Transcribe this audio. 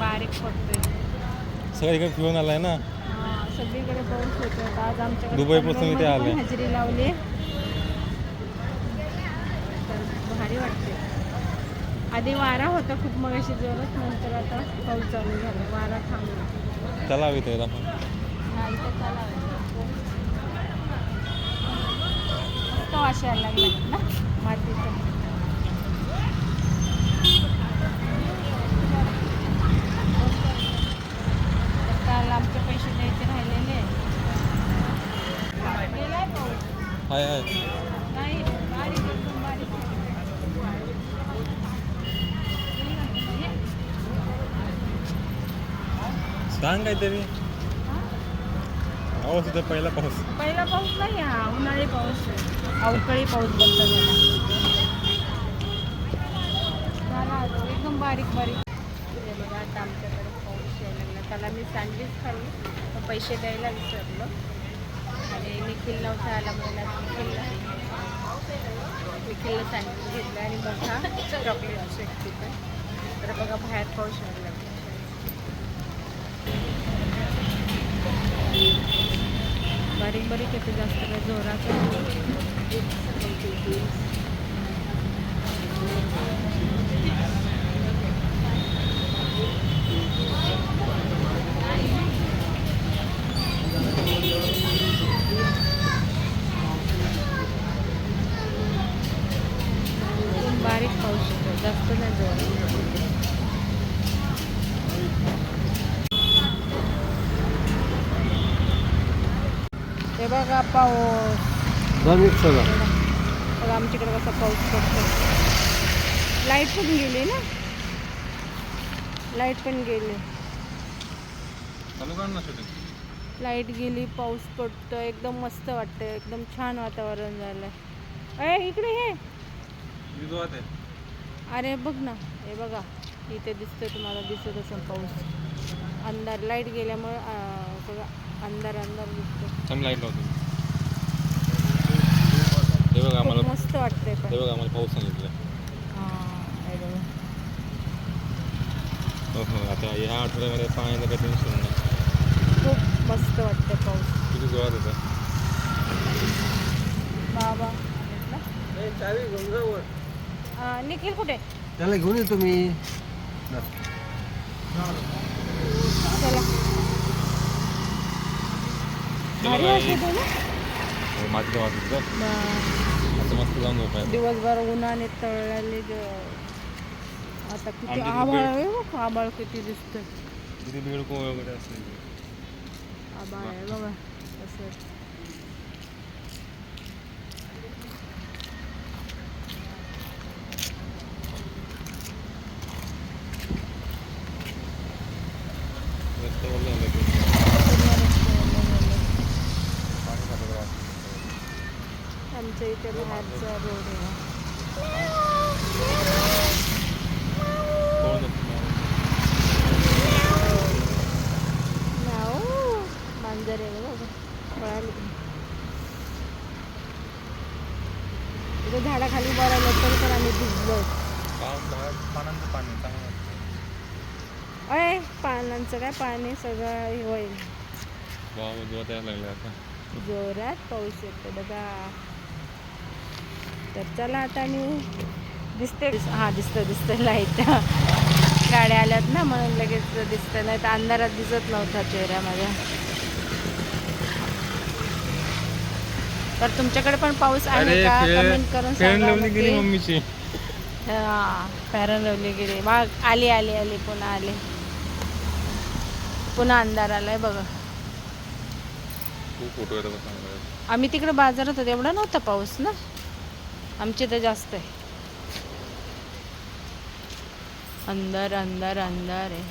बारीक पडतोय सगळीकडे फिरून आलाय ना? हा, सगळीकडे पाऊस होतो आता आज आमच्याकडे दुबईपासून इथे आले. पण हजेरी लावली तर भारी वाटते आधी वारा होता खूप मग अशी जोरात नंतर आता पाऊस चालू झाला. वारा थांबला. चला इथे आपण हा, इथं चला. मस्त वास यायला लागला ना? मातीचं हाय हाय. नाही बारीक बारीक सांग काहीतरी. पाऊस इथे पहिला पाऊस. पहिला पाऊस नाही हा उन्हाळी पाऊस. आहे. अवकाळी पाऊस बोलतात त्याला. एकदम बारीक बारीक. बघा आता आमच्याकडे पाऊस यायला लागला. त्याला मी सँडविच खाल्ली. पैसे द्यायला विसरलो. आणि निखिल नव्हता आला निखिलला. निखिलला सँडविच घेतलं आणि मोठा चॉकलेट शेक तिथं तर. बघा बाहेर पाऊस यायला लागला बारीक बारीक येते जास्त काय जोराचं एकदम बारीक पाऊस येतो जास्त नाही जोरात हे बघा पाऊस. बघा आमच्याकडे कसा पाऊस पडतो लाइट पण गेली ना? लाइट पण गेली. लाइट गेली पाऊस पडतो एकदम मस्त वाटतं एकदम छान वातावरण झालं अरे इकडे हे अरे बघ ना हे बघा इथे दिसतोय तुम्हाला दिसत असेल पाऊस. अंधार लाइट गेल्यामुळे सगळं अंधार अंधार दिसतो लाइट लावतो. हे बघा खूप आम्हाला मस्त वाटतंय पण. हे बघा आम्हाला पाऊस सांगितलं हां हे बघा. हो हो आता ह्या आठवड्यामध्ये पाण्याचं काही टेन्शन नाही. खूप मस्त वाटतं पाऊस. किती जोरात येतं बाबा अं, निखिल कुठे? त्याला घेऊन येतो मी. चला. भारी वाटत ना हो, वाटत मस्त जाऊन झोपायचं दिवसभर उन्हाने तळलेले ज- आता किती आभाळ आहे बघ, आभाळ किती दिसतंय. किती वगैरे आभाळ आहे बघा असं रस्त्यावर झालं की पूर्ण रस्त्यावर झालं. पाणी साठवलं वाटतं. आमच्या इथे बाहेरचा रोड आहे. मांजर आहे बघा. पळाली झाडाखाली बरं तरी आम्ही भिजलो. पाऊस पाण्याचं पाणी चांगलं. पानांचं काय? पाणी सगळं हे होईल. जोरात यायला लागलं आता. जोरात पाऊस येतो बघा. तर चला आता मी दिसते हा दिसतं दिसतं लाइट गाड्या आल्यात ना म्हणून लगेच दिसतं नाही तर अंधारात दिसत नव्हता चेहरा माझ्या तर तुमच्याकडे पण पाऊस आहे का? कमेंट करून सांगा हा फॅरन लावली गेली. मग आली आली आली पुन्हा आली. पुन्हा अंधार आलाय बघा. खूप फोटो येतात चांगला आम्ही तिकडे बाजारात होतो एवढा नव्हता पाऊस ना? आमच्या इथं जास्त आहे. अंधार अंधार अंधार आहे.